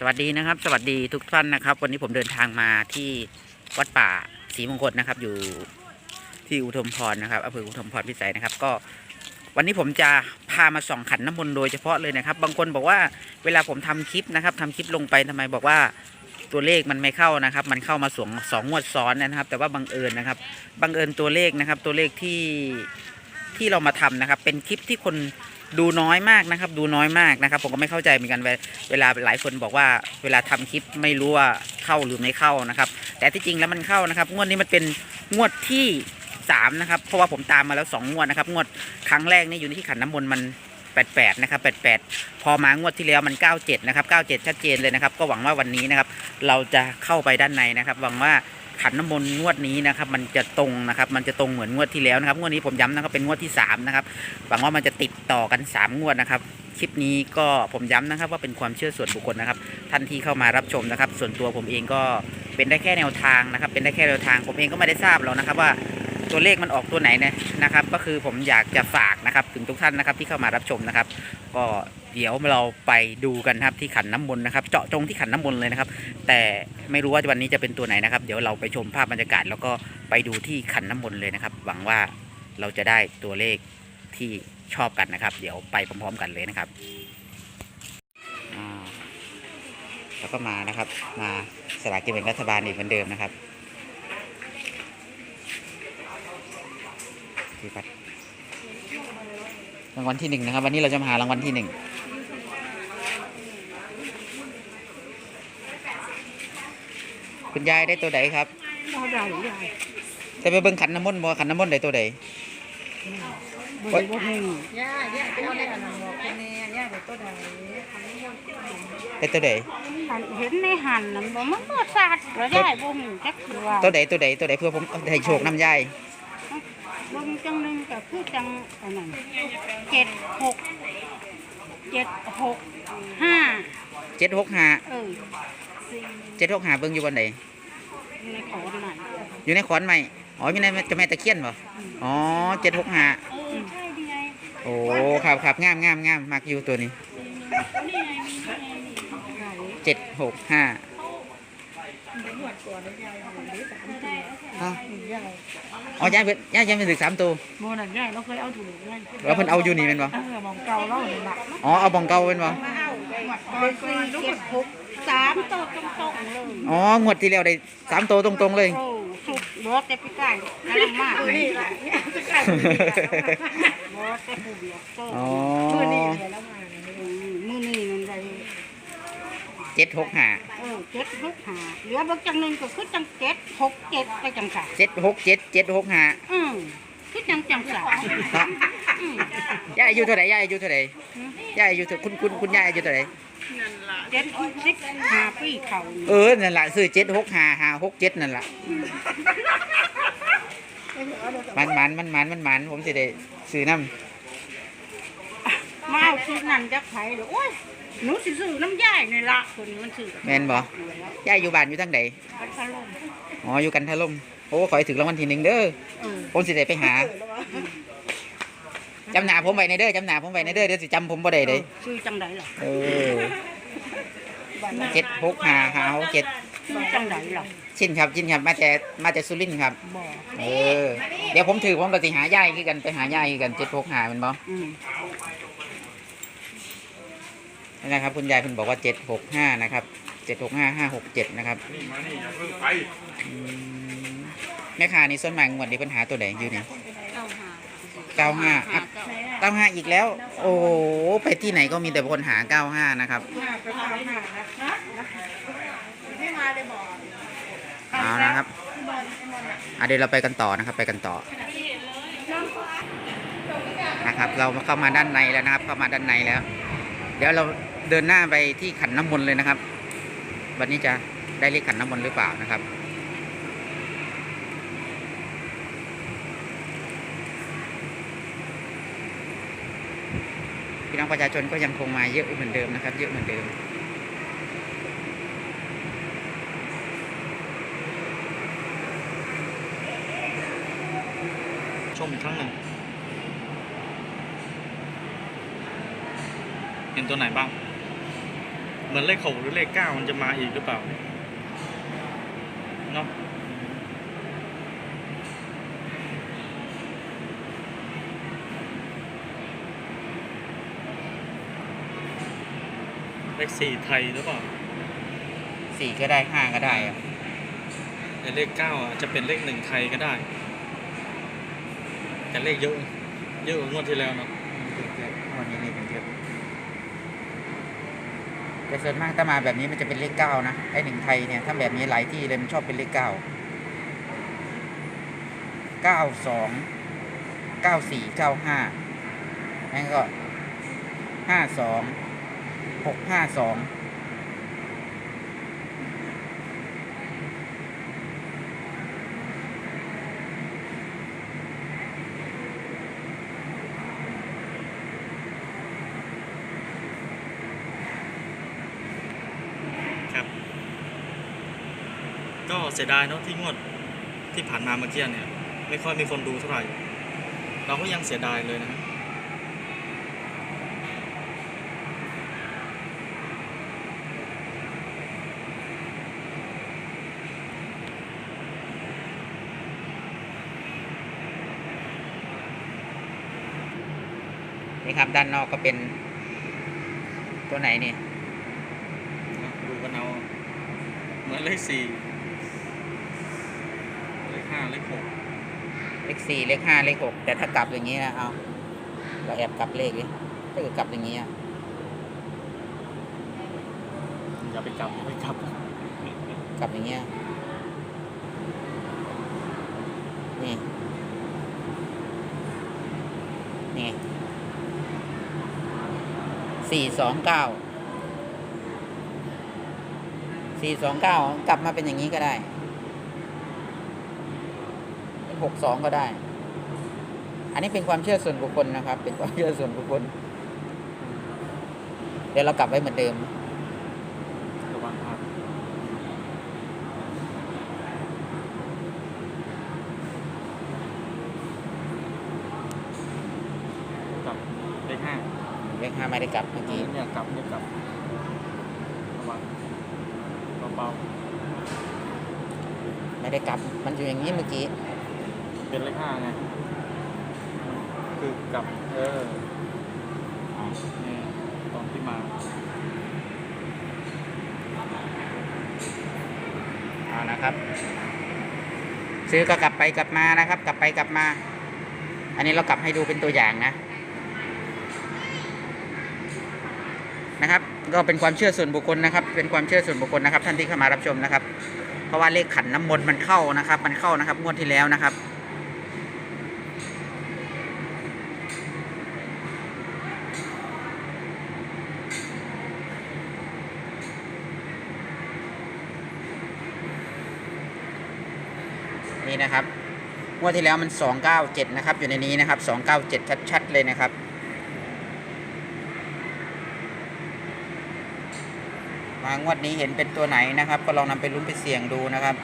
สวัสดีนะครับ สวัสดีทุกท่านนะครับ วันนี้ผมเดินทางมาที่วัดป่าศรีมงคลนะครับ อยู่ที่อุทุมพรนะครับอำเภออุทุมพรพิสัยนะครับ ก็วันนี้ผมจะพามาส่องขันน้ำมนต์โดยเฉพาะเลยนะครับ บางคนบอกว่าเวลาผมทำคลิปนะครับทำคลิปลงไปทำไมบอกว่าตัวเลขมันไม่เข้านะครับ มันเข้ามาสองสองงวดซ้อนนะครับ แต่ว่าบังเอิญนะครับบังเอิญตัวเลขนะครับ ตัวเลขที่ที่เรามาทำนะครับ เป็นคลิปที่คน ดูน้อยมากนะครับ ดูน้อยมากนะครับ ผมก็ไม่เข้าใจเหมือนกันเวลาหลายคนบอกว่า เวลาทำคลิปไม่รู้ว่าเข้าหรือไม่เข้านะครับ แต่ที่จริงแล้วมันเข้านะครับ งวดนี้มันเป็นงวดที่สามนะครับ เพราะว่าผมตามมาแล้วสองงวดนะครับ งวดครั้งแรกนี่อยู่ที่ขันน้ำมนต์มันแปดแปดนะครับแปดแปดพอมางวดที่แล้วมันเก้าเจ็ดนะครับเก้าเจ็ดชัดเจนเลยนะครับ ก็หวังว่าวันนี้นะครับ เราจะเข้าไปด้านในนะครับ หวังว่า ขันน้ำมนต์งวดนี้นะครับมันจะตรงนะครับมันจะตรงเหมือนงวดที่แล้วนะครับงวดนี้ผมย้ำนะครับเป็นงวดที่สามนะครับหวังว่ามันจะติดต่อกันสามงวดนะครับคลิปนี้ก็ผมย้ำนะครับว่าเป็นความเชื่อส่วนบุคคลนะครับท่านที่เข้ามารับชมนะครับ ส่วนตัวผมเองก็เป็นได้แค่แนวทางนะครับ เป็นได้แค่แนวทางผมเองก็ไม่ได้ทราบหรอกนะครับว่าตัวเลขมันออกตัวไหนนะนะครับ ก็คือผมอยากจะฝากนะครับถึงทุกท่านนะครับที่เข้ามารับชมนะครับ ก็ เดี๋ยวเราไปดูกันครับที่ขันน้ำมนต์นะครับ เจาะจงที่ขันน้ำมนต์เลยนะครับ แต่ไม่รู้ว่าวันนี้จะเป็นตัวไหนนะครับ เดี๋ยวเราไปชมภาพบรรยากาศ แล้วก็ไปดูที่ขันน้ำมนต์เลยนะครับ หวังว่าเราจะได้ตัวเลขที่ชอบกันนะครับ เดี๋ยวไปพร้อมๆกันเลยนะครับแล้วก็มานะครับ มาสลากกินแบ่งรัฐบาลอีกเหมือนเดิมนะครับที่วัดรางวัลที่หนึ่งนะครับ วันนี้เราจะมาหารางวัลที่หนึ่ง คุณยายได้ตัวใดครับบ่ได้ยายจะไปเบิ่งขันน้ำมนต์บ่ขันน้ำมนต์ได้ตัวใดบ่ได้บ่ฮู้ย่าย่าไปเอาได้อันนั้นบอกคุณแม่ย่าไปตัวใดได้ตัวใดอันเห็นในหันนั่นบ่มันบ่สาดแล้วยายบ่ฮู้จักคือว่าตัวใดตัวใดตัวใดเพื่อผมเอาให้โชคน้ำยายเบิ่งจังหนึงก็คือจังอันนั้นเจ็ดหกเจ็ดหกห้าเจ็ดหกห้าเออ เจ็ดหกห้าเบิ่งอยู่บนไหนในของนั่นอยู่ในขอนไม้อ๋ออยู่ในเจะแม่ตะเคียนบ่อ๋อเจ็ดหกห้าเออใช่ดีไงโอ้ครับครับงามงามงามมักอยู่ตัวนี้นี่ไงมีนี่ไงนี่เจ็ดหกห้าหวดตัวได้ยายอยู่นี่สามตัวอ๋อใหญ่อ๋อยายเพิ่นยายยังเป็นถึกสามตัวบ่นั่นยายเราเคยเอาถูกไงแล้วเพิ่นเอาอยู่นี่เป็นบ่เออมองเก่าเรานี่ล่ะอ๋อเอาบองเก่าเป็นบ่มาเอาไปหวดเบอร์สี่เจ็ดหก สามตัวตรงๆเลยอ๋องวดที่แล้วได้สามตัวตรงๆเลย โอ้สุดรถแต่พี่ไก่กำลังมากตัวเลยนี้ล่ะเนี่ยจะกลายเป็นรถแต่ผู้เดียวโตอ๋อมือนี่เลยแล้วมาเนี่ยอืมมือนี่มันได้เจ็ดหกห้าเออเจ็ดหกหาเหลือบางจังหนึ่งก็คือจังเจ็ดหกเจ็ดไปจังสามเจ็ดหกเจ็ดเจ็ดหกห้าอืมคือจังจังสามเนาะอืม ยายอายุเท่าไหร่ยายอายุเท่าไหร่ยายอายุเท่าคุณคุณคุณยายอายุเท่าไหร่เจ็ดหกสิบหาปีเขานี่เออนั่นแหละซื้อเจ็ดหกห้าห้าหกเจ็ดนั่นแหละมันมันมันมันมันมันผมสิได้ซื้อน้มาเอาที่นั่นจะไผเดี๋ยวโอ้ยหนูสิซื้อน้ำย่ายในละคนนี้มันซื้อำแมนบ่ยายอยู่บ้านอยู่ทางใดพัทลุงอ๋ออยู่กันทะล่มโอ้ขอให้ถึงรางวัลที่หนึ่งเด้อเออผมสิได้ไปหา จำหนาผมไว้ในเด้อจำหนาผมไว้ในเด้อเดี๋ยวสิจำผมบ่ได้เด้ซื้อจังไดล่ะเออเจ็ดหกห้าห้าหกเจ็ดซื้อจังไดล่ะชินครับชินครับมาแต่มาแต่สุรินทร์ครับบ่เออเดี๋ยวผมถือผมก็สิหายายคือกันไปหายายคือกันเจ็ดหกห้าแมันบ่อืมนั่นนะครับคุณยายเพิ่นบอกว่าเจ็ดหกห้านะครับเจ็ดหกห้าห้าหกเจ็ดนะครับนี่มานี่อย่าเพิ่งไปอืมแม่ค้านี่ส่วนมากงวดนี้เพิ่นหาตัวไหนอยู่นี่ เก้าห้าเก้าห้าอะเก้าห้าอีกแล้ว โอ้โหไปที่ไหนก็มีแต่คนหาเก้าห้านะครับไม่มาเลยบอกเอานะครับอะเดี๋ยวเราไปกันต่อนะครับ ไปกันต่อนะครับ เราเข้ามาด้านในแล้วนะครับ เข้ามาด้านในแล้ว เดี๋ยวเราเดินหน้าไปที่ขันน้ำมนต์เลยนะครับ วันนี้จะได้เลขขันน้ำมนต์หรือเปล่านะครับ พี่น้องประชาชนก็ยังคงมาเยอะเหมือนเดิมนะครับ เยอะเหมือนเดิมชมอีกครั้งหนึ่งเห็นตัวไหนบ้าง เหมือนเลขหกหรือเลขเก้ามันจะมาอีกหรือเปล่าเนาะ เลขสี่ไทยหรือเปล่าสี่ก็ได้ห้าก็ได้อะแต่เลขเก้าอะจะเป็นเลขหนึ่งไทยก็ได้ แต่เลขเยอะ เยอะกว่างวดที่แล้วเนาะวันนี้นี่เป็นเยอะแต่ส่วนมากถ้ามาแบบนี้มันจะเป็นเลขเก้านะไอ้หนึ่งไทยเนี่ยถ้าแบบนี้หลายที่เลยมันชอบเป็นเลขเก้าเก้าสองเก้าสี่เก้าห้านั่นก็ห้าสอง หกห้าสองครับก็เสียดายเนาะที่งวดที่ผ่านมาเมื่อกี้เนี่ย ไม่ค่อยมีคนดูเท่าไหร่ เราก็ยังเสียดายเลยนะฮะ นี่ครับด้านนอกก็เป็นตัวไหนนี่ดูกันเอาเหมือนเลขสี่เลขห้าเลขหกเลขสี่เลขห้าเลขหกแต่ถ้ากลับอย่างนี้นะเอาเราแอบกลับเลขดิถ้าเกิดกลับอย่างนี้อะอย่าไปกลับอย่าไปกลับกลับอย่างเงี้ยนี่นี่ สี่สองเก้าสี่สองเก้ากลับมาเป็นอย่างนี้ก็ได้เป็นหกสองก็ได้ อันนี้เป็นความเชื่อส่วนบุคคลนะครับ เป็นความเชื่อส่วนบุคคล เดี๋ยวเรากลับไว้เหมือนเดิมระวังครับกลับเลขห้าเลขห้าไม่ได้กลับเมื่อกี้ เนี่ยกลับเนี่ยกลับระวัง เบาไม่ได้กลับ มันอยู่อย่างนี้เมื่อกี้ๆเป็นเลขห้าไง คือกลับ เออเนี่ยตอนที่มาเอานะครับ ซื้อก็กลับไปกลับมานะครับ กลับไปกลับมา อันนี้เรากลับให้ดูเป็นตัวอย่างนะ นะครับ ก็เป็นความเชื่อส่วนบุคคลนะครับ เป็นความเชื่อส่วนบุคคลนะครับ ท่านที่เข้ามารับชมนะครับ เพราะว่าเลขขันน้ำมนต์มันเข้านะครับ มันเข้านะครับงวดที่แล้วนะครับนี่นะครับงวดที่แล้วมัน 297 นะครับ อยู่ในนี้นะครับ 297 ชัด ๆ เลยนะครับางวดนี้เห็นเป็นตัวไหนนะครับ ก็ลองนำไปลุ้นไปเสี่ยงดูนะครับ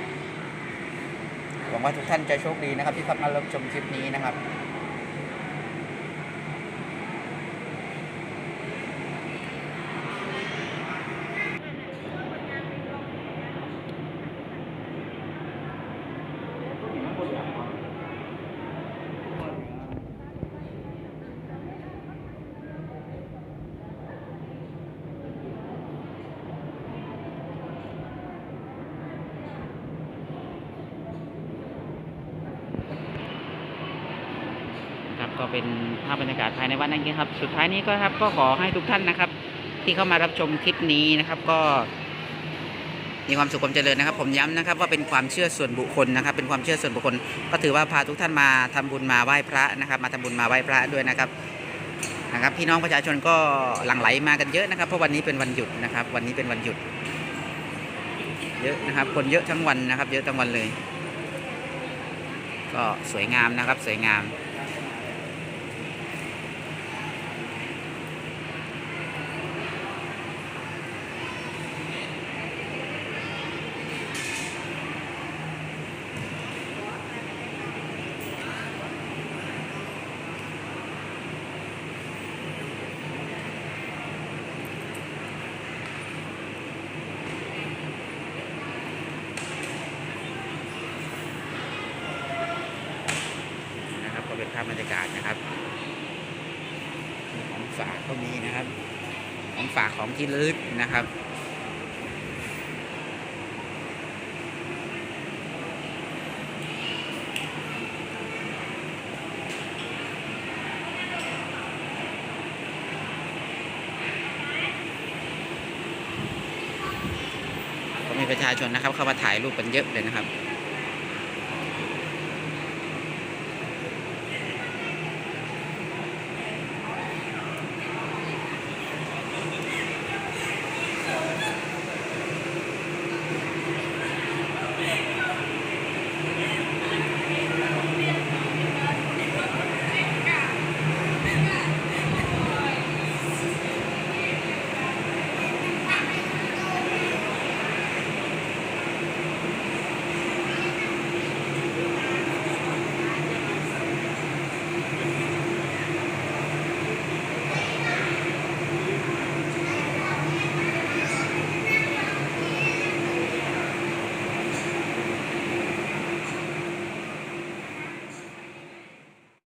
หวังว่าทุกท่านจะโชคดีนะครับ ที่เข้ามารับชมคลิปนี้นะครับ เป็นภาพบรรยากาศภายในวัดนั่นเองครับ สุดท้ายนี้ก็ครับก็ขอให้ทุกท่านนะครับ ที่เข้ามารับชมคลิปนี้นะครับ ก็ มีความสุขความเจริญนะครับ ผมย้ำนะครับ ว่าเป็นความเชื่อส่วนบุคคลนะครับ เป็นความเชื่อส่วนบุคคล ก็ถือว่าพาทุกท่านมาทำบุญมาไหว้พระนะครับ มาทำบุญมาไหว้พระด้วยนะครับนะครับพี่น้องประชาชนก็หลั่งไหลมากันเยอะนะครับ เพราะวันนี้เป็นวันหยุดนะครับ วันนี้เป็นวันหยุด เยอะนะครับ คนเยอะทั้งวันนะครับ เยอะทั้งวันเลย ก็สวยงามนะครับ สวยงาม รรยากาศนะครับ ของฝากก็มีนะครับ ของฝากของที่ลึกนะครับก็มีประชาชนนะครับเข้ามาถ่ายรูปกันเยอะเลยนะครับ